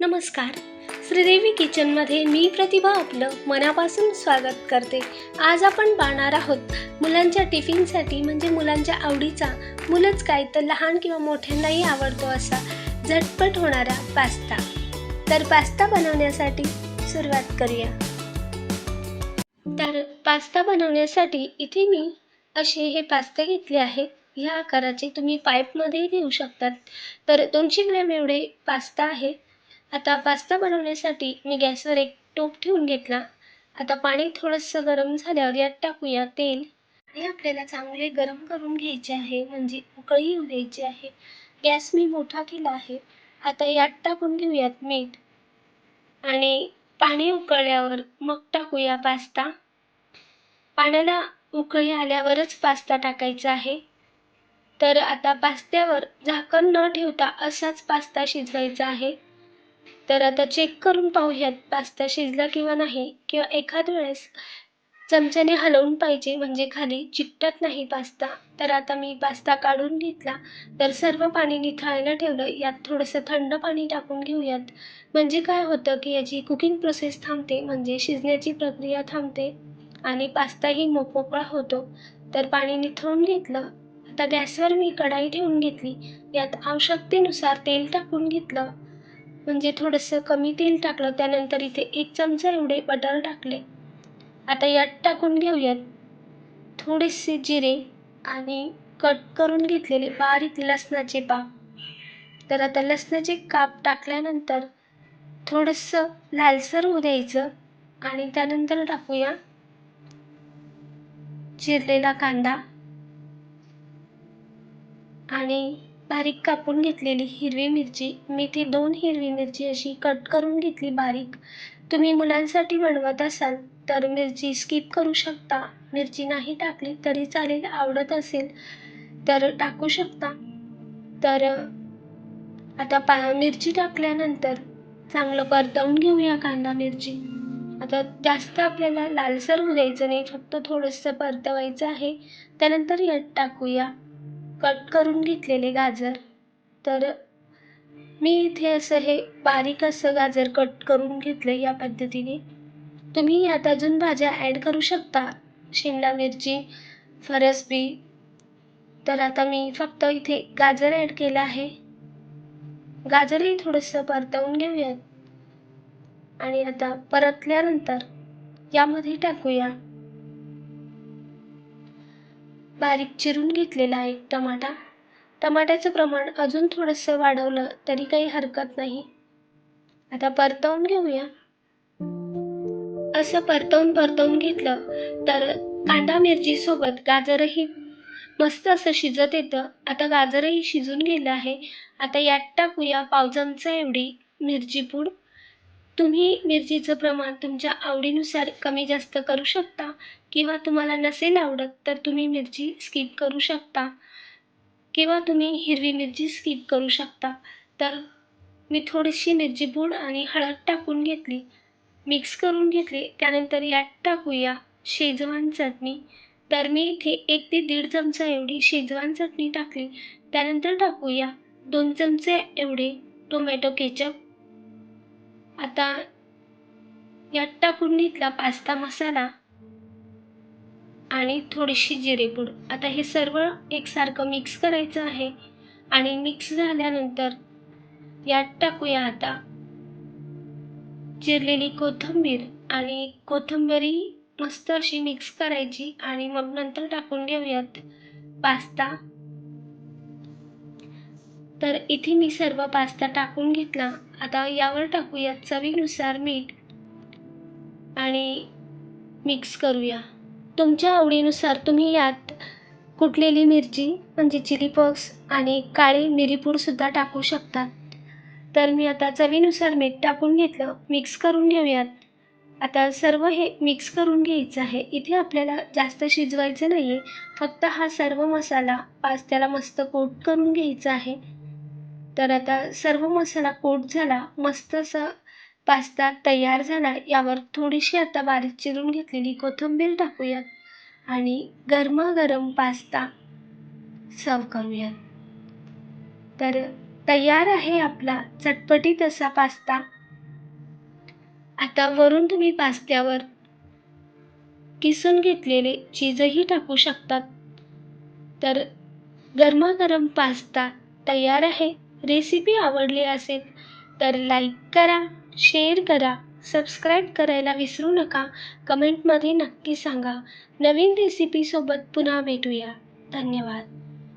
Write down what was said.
नमस्कार. श्रीदेवी किचनमध्ये मी प्रतिभा आपलं मनापासून स्वागत करते. आज आपण पाहणार आहोत मुलांच्या टिफिनसाठी म्हणजे मुलांच्या आवडीचा मुलंच काय तर लहान किंवा मोठ्यांनाही आवडतो असा झटपट होणारा पास्ता. तर पास्ता बनवण्यासाठी सुरुवात करूया. तर पास्ता बनवण्यासाठी इथे मी असे हे पास्ते घेतले आहेत. ह्या आकाराचे तुम्ही पाईपमध्येही घेऊ शकतात. तर दोनशे ग्रॅम एवढे पास्ता आहे. आता पास्ता बनवण्यासाठी मी गॅसवर एक टोप ठेवून घेतला. आता पाणी थोडंसं गरम झाल्यावर यात टाकूया तेल. हे आपल्याला चांगले गरम करून घ्यायचे आहे म्हणजे उकळी येऊ द्यायची आहे. गॅस मी मोठा केला आहे. आता यात टाकून घेऊयात मीठ. आणि पाणी उकळल्यावर मग टाकूया पास्ता पाण्याला उकळी आल्यावरच पास्ता टाकायचा आहे. तर आता पास्त्यावर झाकण न ठेवता असाच पास्ता शिजवायचा आहे. तर आता चेक करून पाहूयात पास्ता शिजला किंवा नाही किंवा एखाद वेळेस चमच्याने हलवून पाहिजे म्हणजे खाली चिकटत नाही पास्ता तर आता मी पास्ता काढून घेतला. तर सर्व पाणी निथळायला ठेवलं. यात थोडंसं थंड पाणी टाकून घेऊयात. म्हणजे काय होतं की याची कुकिंग प्रोसेस थांबते म्हणजे शिजण्याची प्रक्रिया थांबते आणि पास्ताही मोकमोकळा होतो. तर पाणी निथळून घेतलं. आता गॅसवर मी कढाई ठेवून घेतली. यात आवश्यकतेनुसार तेल टाकून घेतलं. म्हणजे थोडंसं कमी तेल टाकलं त्यानंतर इथे एक चमचा एवढे बटर टाकले. आता यात टाकून घेऊयात थोडेसे जिरे आणि कट करून घेतलेले बारीक लसणाचे पाक. तर आता लसणाचे काप टाकल्यानंतर थोडंसं लालसर होऊ द्यायचं आणि त्यानंतर टाकूया चिरलेला कांदा. आणि बारीक कापून घेतलेली हिरवी मिरची. मी ती दोन हिरवी मिरची अशी कट करून घेतली बारीक. तुम्ही मुलांसाठी बनवत असाल तर मिरची स्किप करू शकता. मिरची नाही टाकली तरी चालेल आवडत असेल तर टाकू शकता. तर आता पा मिरची टाकल्यानंतर चांगलं परतवून घेऊया कांदा मिरची. आता जास्त आपल्याला लालसर होऊ द्यायचं नाही फक्त थोडंसं परतवायचं आहे. त्यानंतर यात टाकूया. कट करून घेतलेले गाजर. तर मी इथे असं हे बारीक असं गाजर कट करून घेतलं या पद्धतीने. तुम्ही यात अजून भाज्या ॲड करू शकता. शिमला मिरची फरसबी. तर आता मी फक्त इथे गाजर ॲड केलं आहे. गाजरही थोडंसं परतवून घेऊयात. आणि आता परतल्यानंतर यामध्ये टाकूया. बारीक चिरून घेतलेला आहे टमाटा. टमाट्याचं प्रमाण अजून थोडंसं वाढवलं तरी काही हरकत नाही. आता परतवून घेऊया. असं परतवून परतवून घेतलं तर कांदा मिरची सोबत गाजरही मस्त असं शिजत येतं. आता गाजरही शिजून गेलं आहे. आता यात टाकूया पाव चमचा एवढी मिरची पूड. तुम्ही मिरचीचं प्रमाण तुमच्या आवडीनुसार कमी जास्त करू शकता किंवा तुम्हाला नसेल आवडत तर तुम्ही मिरची स्किप करू शकता. किंवा तुम्ही हिरवी मिरची स्किप करू शकता. तर मी थोडीशी मिरची पूड आणि हळद टाकून घेतली. मिक्स करून घेतली. त्यानंतर यात टाकूया शेजवान चटणी. तर मी इथे एक ते दीड चमचा एवढी शेजवान चटणी टाकली. त्यानंतर टाकूया दोन चमचे एवढे टोमॅटो केचप आता यात टाकून पास्ता मसाला आणि थोडीशी जिरेपूड आता हे सर्व एकसारखं मिक्स करायचं आहे. आणि मिक्स झाल्यानंतर यात टाकूया आता चिरलेली कोथिंबीर आणि कोथिंबीरही मस्त अशी मिक्स करायची आणि मग नंतर टाकून घेऊयात पास्ता. तर इथे मी सर्व पास्ता टाकून घेतला. आता यावर टाकूया चवीनुसार मीठ आणि मिक्स करूया. तुमच्या आवडीनुसार तुम्ही यात कुटलेली मिरची म्हणजे चिली पॉक्स आणि काळी मिरीपूडसुद्धा टाकू शकता तर मी आता चवीनुसार मीठ टाकून घेतलं. मिक्स करून घेऊयात. आता सर्व हे मिक्स करून घ्यायचं आहे. इथे आपल्याला जास्त शिजवायचं नाही आहे फक्त हा सर्व मसाला पास्त्याला मस्त कोट करून घ्यायचा आहे. तर आता सर्व मसाला कोट झाला मस्त असा पास्ता तयार झाला. यावर थोडीशी आता बारीक चिरून घेतलेली कोथिंबीर टाकूयात आणि गरमागरम पास्ता सर्व करूयात. तर तयार आहे आपला चटपटीत असा पास्ता. आता वरून तुम्ही पास्त्यावर किसून घेतलेले चीजही टाकू शकतात. तर गरमागरम पास्ता तयार आहे. रेसिपी आवडली असेल तर लाईक करा शेअर करा सबस्क्राईब करायला विसरू नका. कमेंटमध्ये नक्की सांगा. नवीन रेसिपीसोबत पुन्हा भेटूया. धन्यवाद.